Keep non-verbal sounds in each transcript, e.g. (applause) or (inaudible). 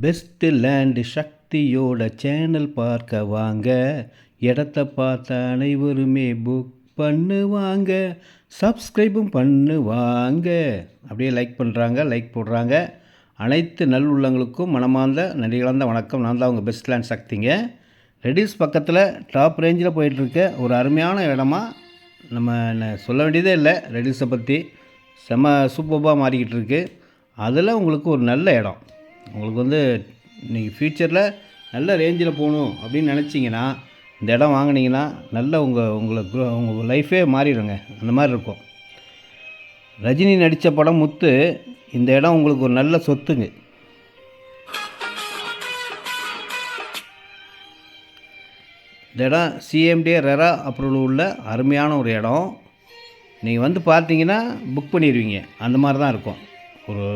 Best land சக்தியோட channel பார்க்க வாங்க. இடத்த பார்த்த அனைவருமே புக் பண்ணுவாங்க. சப்ஸ்கிரைபும் பண்ணுவாங்க. அப்படியே லைக் பண்ணுறாங்க லைக் போடுறாங்க. அனைத்து நல்லுள்ளங்களுக்கும் மனமார்ந்த நன்றி கலந்த வணக்கம். நான் தான் உங்கள் பெஸ்ட் லேண்ட் சக்திங்க. ரெடிஸ் பக்கத்தில் டாப் ரேஞ்சில் போயிட்டுருக்க ஒரு அருமையான இடமா நம்ம என்ன சொல்ல வேண்டியதே இல்லை. ரெடியூஸை பற்றி செம சூப்பராக மாறிக்கிட்டு இருக்குது அதில் உங்களுக்கு ஒரு நல்ல இடம். உங்களுக்கு வந்து நீங்கள் ஃப்யூச்சரில் நல்ல ரேஞ்சில் போகணும் அப்படின்னு நினச்சிங்கன்னா இந்த இடம் வாங்குனீங்கன்னா நல்ல உங்கள் உங்களுக்கு உங்கள் லைஃபே மாறிடுங்க. அந்த மாதிரி இருக்கும். ரஜினி நடித்த படம் முத்து இந்த இடம் உங்களுக்கு ஒரு நல்ல சொத்துங்க. இந்த இடம் சிஎம்டிஏ ரெரா அப்ரூவல் உள்ள அருமையான ஒரு இடம். நீங்கள் வந்து பார்த்தீங்கன்னா புக் பண்ணிடுவீங்க அந்த மாதிரி தான் இருக்கும். ஒரு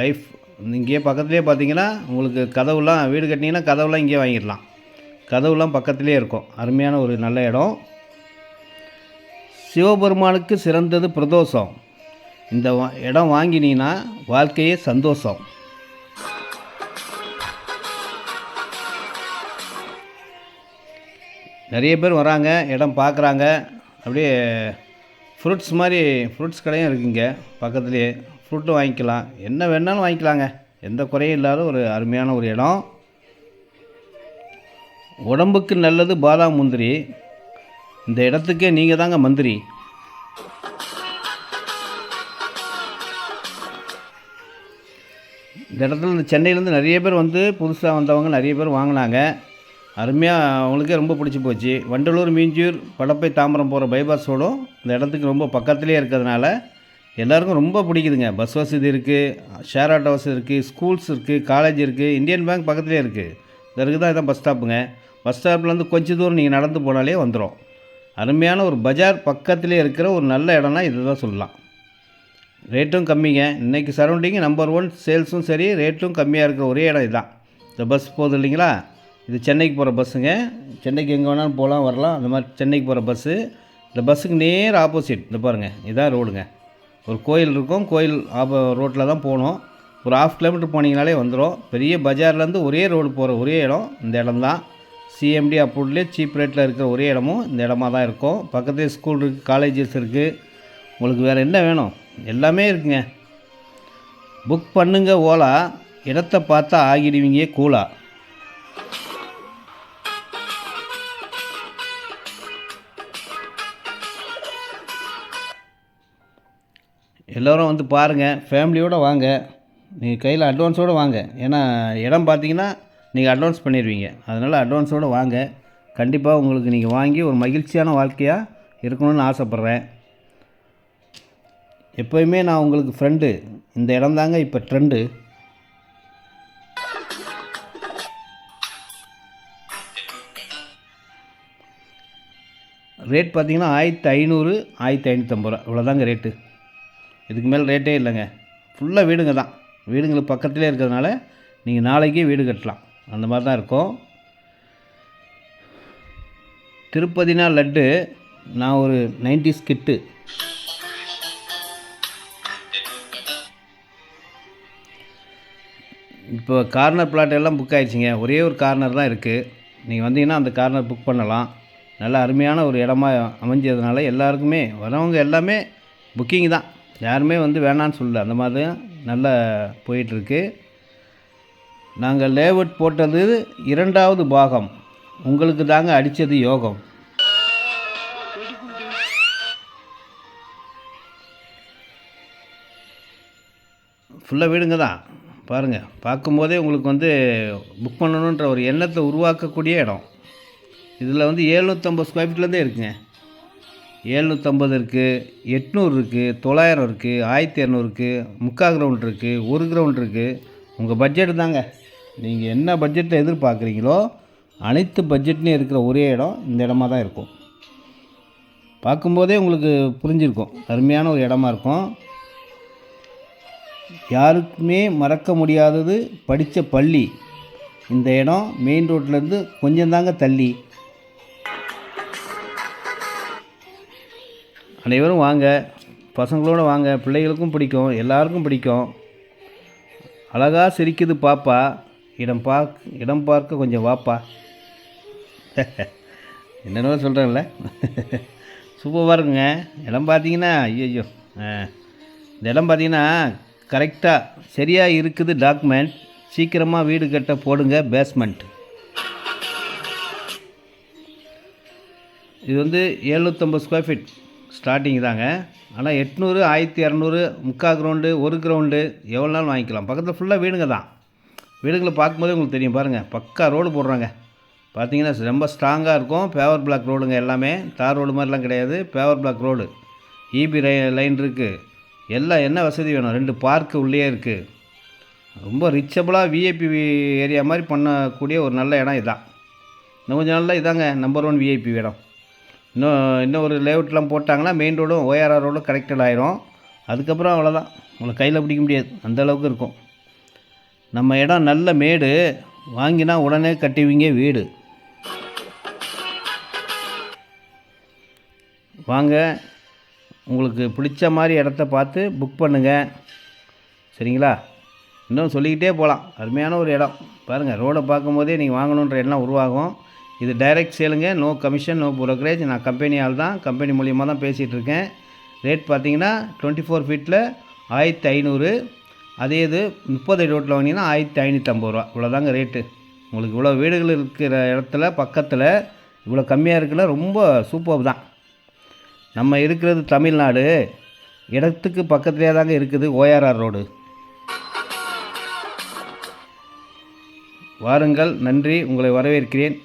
லைஃப் இங்கேயே பக்கத்துலேயே பார்த்தீங்கன்னா உங்களுக்கு கதவுலாம் வீடு கட்டினீங்கன்னா கதவுலாம் இங்கேயே வாங்கிடலாம். கதவுலாம் பக்கத்துலேயே இருக்கும். அருமையான ஒரு நல்ல இடம். சிவபெருமானுக்கு சிறந்தது பிரதோஷம். இந்த வா- இடம் வாங்கினீங்கன்னா வாழ்க்கையே சந்தோஷம். நிறைய பேர் வராங்க இடம் பார்க்குறாங்க. அப்படியே ஃப்ரூட்ஸ் மாதிரி ஃப்ரூட்ஸ் கடையும் இருக்குங்க. பக்கத்துலேயே ஃப்ரூட்டும் வாங்கிக்கலாம். என்ன வேணாலும் வாங்கிக்கலாங்க. எந்த குறையும் இல்லாத ஒரு அருமையான ஒரு இடம். உடம்புக்கு நல்லது பாதாம் முந்திரி. இந்த இடத்துக்கே நீங்கள் தாங்க மந்திரி. இந்த இடத்துல இந்த சென்னையிலேருந்து நிறைய பேர் வந்து புதுசாக வந்தவங்க நிறைய பேர் வாங்கினாங்க. அருமையாக அவங்களுக்கே ரொம்ப பிடிச்சி போச்சு. வண்டலூர் மீஞ்சூர் படப்பை தாம்பரம் போகிற பைபாஸ் ரோடும் இந்த இடத்துக்கு ரொம்ப பக்கத்துலேயே இருக்கிறதுனால எல்லாருக்கும் ரொம்ப பிடிக்குதுங்க. பஸ் வசதி இருக்குது ஷேர் ஆட்டோ வசதி இருக்குது ஸ்கூல்ஸ் இருக்குது காலேஜ் இருக்குது இந்தியன் பேங்க் பக்கத்துலேயே இருக்குது இதற்கு தான் இதான் பஸ் ஸ்டாப்புங்க பஸ் ஸ்டாப்லேருந்து கொஞ்சம் தூரம் நீங்கள் நடந்து போனாலே வந்துடும் அருமையான ஒரு பஜார் பக்கத்துலேயே இருக்கிற ஒரு நல்ல இடம்னா இதை தான் சொல்லலாம். ரேட்டும் கம்மிங்க. இன்றைக்கி சரௌண்டிங் நம்பர் ஒன் சேல்ஸும் சரி ரேட்டும் கம்மியாக இருக்கிற ஒரே இடம் இதுதான். இந்த பஸ் போகுது இல்லைங்களா? இது சென்னைக்கு போகிற பஸ்ஸுங்க. சென்னைக்கு எங்கே வேணாலும் போகலாம் வரலாம். அந்த மாதிரி சென்னைக்கு போகிற பஸ்ஸு. இந்த பஸ்ஸுக்கு நேர் ஆப்போசிட். இந்த பாருங்கள் இதான் ரோடுங்க. ஒரு கோயில் இருக்கும். கோயில் ஆப்போ ரோட்டில் தான் போகணும். ஒரு ஆஃப் கிலோமீட்டர் போனீங்கனாலே வந்துடும். பெரிய பஜார்லேருந்து ஒரே ரோடு போகிற ஒரே இடம் இந்த இடம் தான். சிஎம்டி அப்ரூவ்லேயே சீப் ரேட்டில் இருக்கிற ஒரே இடமும் இந்த இடமா தான் இருக்கும். பக்கத்துலேயே ஸ்கூல் இருக்குது காலேஜஸ் இருக்குது உங்களுக்கு வேறு என்ன வேணும்? எல்லாமே இருக்குங்க. புக் பண்ணுங்க ஓலா. இடத்த பார்த்தா ஆகிடுவீங்க கூலா எல்லோரும் வந்து பாருங்கள் ஃபேமிலியோடு வாங்க. நீங்கள் கையில் அட்வான்ஸோடு வாங்க. ஏன்னா இடம் பார்த்தீங்கன்னா நீங்கள் அட்வான்ஸ் பண்ணிடுவீங்க அதனால் அட்வான்ஸோடு வாங்க. கண்டிப்பாக உங்களுக்கு நீங்கள் வாங்கி ஒரு மகிழ்ச்சியான வாழ்க்கையாக இருக்கணும்னு ஆசைப்பட்றேன். எப்போயுமே நான் உங்களுக்கு ஃப்ரெண்டு இந்த இடம் தாங்க இப்போ ட்ரெண்டு ரேட் பார்த்தீங்கன்னா ஆயிரத்தி ஐநூறு ஆயிரத்தி ஐநூற்றம்பது ரூபா. இவ்வளோதாங்க ரேட்டு இதுக்கு மேலே ரேட்டே இல்லைங்க. ஃபுல்லாக வீடுங்க தான். வீடுங்களுக்கு பக்கத்துலேயே இருக்கிறதுனால நீங்கள் நாளைக்கே வீடு கட்டலாம். அந்த மாதிரி தான் இருக்கும். திருப்பதினா லட்டு. நான் ஒரு 90s கிட்டு. இப்போ கார்னர் பிளாட் எல்லாம் புக் ஆயிடுச்சுங்க. ஒரே ஒரு கார்னர் தான் இருக்குது நீங்கள் வந்தீங்கன்னா அந்த கார்னர் புக் பண்ணலாம். நல்ல அருமையான ஒரு இடமா அமைஞ்சதுனால எல்லாருக்குமே வரவங்க எல்லாமே புக்கிங் தான். யாருமே வந்து வேணான்னு சொல்லல. அந்த மாதிரி தான் நல்லா போயிட்டுருக்கு. நாங்கள் லேஅவுட் போட்டது இரண்டாவது பாகம். உங்களுக்கு தாங்க அடித்தது யோகம். ஃபுல்லாக வீடுங்க தான். பாருங்கள் பார்க்கும்போதே உங்களுக்கு வந்து புக் பண்ணணுன்ற ஒரு எண்ணத்தை உருவாக்கக்கூடிய இடம். இதில் வந்து ஏழ்நூற்றம்பது ஸ்கொயர் ஃபீட்லேருந்தே இருக்குங்க. ஏழ்நூற்றம்பது இருக்குது எட்நூறு இருக்குது தொள்ளாயிரம் இருக்குது ஆயிரத்தி இரநூறு இருக்குது முக்கால் கிரவுண்ட் இருக்குது ஒரு கிரவுண்ட் இருக்குது உங்கள் பட்ஜெட் தாங்க. நீங்கள் என்ன பட்ஜெட்டில் எதிர்பார்க்குறீங்களோ அனைத்து பட்ஜெட்லேயும் இருக்கிற ஒரே இடம் இந்த இடமா தான் இருக்கும். பார்க்கும்போதே உங்களுக்கு புரிஞ்சிருக்கும். அருமையான ஒரு இடமா இருக்கும். யாருக்குமே மறக்க முடியாதது படித்த பள்ளி. இந்த இடம் மெயின் ரோட்லேருந்து கொஞ்சம் தாங்க தள்ளி. அனைவரும் வாங்க. பசங்களோட வாங்க. பிள்ளைகளுக்கும் பிடிக்கும். எல்லாருக்கும் பிடிக்கும். அழகாக சிரிக்குது பாப்பா. இடம் பார்க் இடம் பார்க்க கொஞ்சம் வாப்பா. (laughs) என்னென்ன சொல்கிறேன்ல (laughs) சூப்பராக இருக்குங்க. இடம் பார்த்தீங்கன்னா ஐயோ இந்த இடம் பார்த்தீங்கன்னா கரெக்டாக சரியாக இருக்குது டாக்குமெண்ட். சீக்கிரமாக வீடு கட்ட போடுங்க பேஸ்மெண்ட் இது வந்து எழுநூற்றம்பது ஸ்கொயர் ஃபீட் ஸ்டார்டிங் தாங்க. ஆனால் எட்நூறு ஆயிரத்தி இரநூறு முக்கால் கிரவுண்டு ஒரு கிரவுண்டு எவ்வளோ நாள் வாங்கிக்கலாம். பக்கத்தில் ஃபுல்லாக வீடுங்க தான். வீடுங்களை பார்க்கும்போதே உங்களுக்கு தெரியும். பாருங்கள் பக்கா ரோடு போடுறாங்க. பார்த்தீங்கன்னா ரொம்ப ஸ்ட்ராங்காக இருக்கும். பேவர் பிளாக் ரோடுங்க எல்லாமே. தார் ரோடு மாதிரிலாம் கிடையாது. Paver block road EB line இருக்குது எல்லாம் என்ன வசதி வேணும்? ரெண்டு பார்க்கு உள்ளே இருக்குது ரொம்ப ரிச்சபிளாக விஐபி ஏரியா மாதிரி பண்ணக்கூடிய ஒரு நல்ல இடம் இதான். இன்னும் கொஞ்சம் நாளில் இதாங்க நம்பர் ஒன் விஐபி இடம். இன்னும் இன்னும் ஒரு லேஅவுட்லாம் போட்டாங்கன்னா மெயின் ரோடும் ஓஆர்ஆர் ரோடும் கனெக்டட் ஆயிரும். அதுக்கப்புறம் அவ்வளோதான் உங்களை கையில் பிடிக்க முடியாது. அந்த அளவுக்கு இருக்கும். நம்ம இடம் நல்ல மேடு. வாங்கினா உடனே கட்டுவீங்க வீடு. வாங்க. உங்களுக்கு பிடிச்ச மாதிரி இடத்த பார்த்து புக் பண்ணுங்கள் சரிங்களா? இன்னும் சொல்லிக்கிட்டே போகலாம். அருமையான ஒரு இடம். பாருங்கள் ரோடை பார்க்கும்போதே நீங்கள் வாங்கணுன்ற எண்ணம் உருவாகும். இது டைரக்ட் சேலுங்க நோ கமிஷன் நோ ப்ரோக்கரேஜ் நான் கம்பெனி ஆள் தான். கம்பெனி மூலியமாக தான் பேசிகிட்டு இருக்கேன் ரேட் பார்த்தீங்கன்னா டுவெண்ட்டி ஃபோர் ஃபீட்டில் ஆயிரத்தி ஐநூறு. அதே இது முப்பது ரோட்டில் வாங்கினீங்கன்னா ஆயிரத்தி ஐநூற்றம்பது ரூபா. இவ்வளோதாங்க ரேட்டு உங்களுக்கு இவ்வளோ வீடுகள் இருக்கிற இடத்துல பக்கத்தில் இவ்வளோ கம்மியாக இருக்குல்ல ரொம்ப சூப்பர் தான். நம்ம இருக்கிறது தமிழ்நாடு. இடத்துக்கு பக்கத்துலேயே தாங்க இருக்குது ஓஆர்ஆர் ரோடு. வாருங்கள் நன்றி. உங்களை வரவேற்கிறேன்.